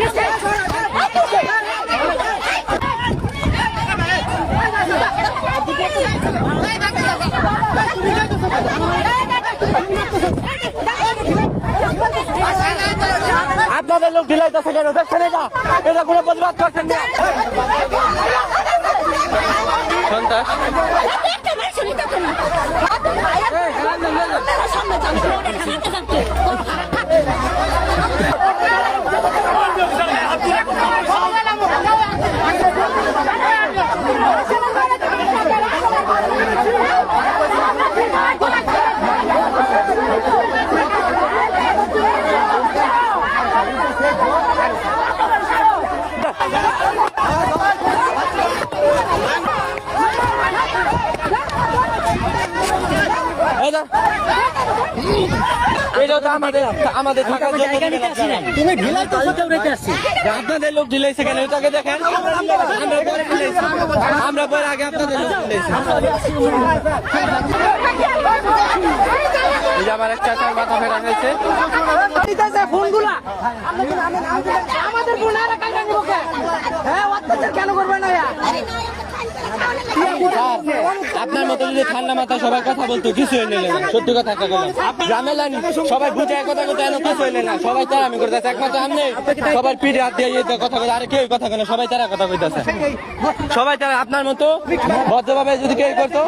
Yes, আপনাদের লোক ঢিলাইতেছে কেন? দেখছেন এটা? এটা কোনো প্রতিবাদ করছেন না? সন্তাস এটা এটা তো আমাদের আমাদের থাকার জন্য তুমি ঢিলাই তো সত্যি উড়াইতে আসছি। আপনাদের লোক ঢিলাইছে কেন এটাকে দেখেন। আমরা পরে আমরা পরে আগে আপনাদের লোক ঢিলাইছি আমার এক চাচার মাথা ফেরা হয়েছে ফোনগুলা। আমাদের ফোন আর কাইটা নিব কে? হ্যাঁ কেন করবে না আপনার মতো যদি ঠান্ডা মাথা সবাই কথা বলতো কিছু হইলে সত্যি কথা গ্রামের লাইন সবাই বুঝে কথা কথা এনে কিছু হইলে না। সবাই তারা আমি করতেছে। একমাত্র আপনি সবার পিঠে হাত দিয়ে ইয়ে কথা বলে, আরে কেউ কথা কেন সবাই তারা কথা কইতেছে। সবাই তারা আপনার মতো ভদ্রভাবে যদি কেউ করতো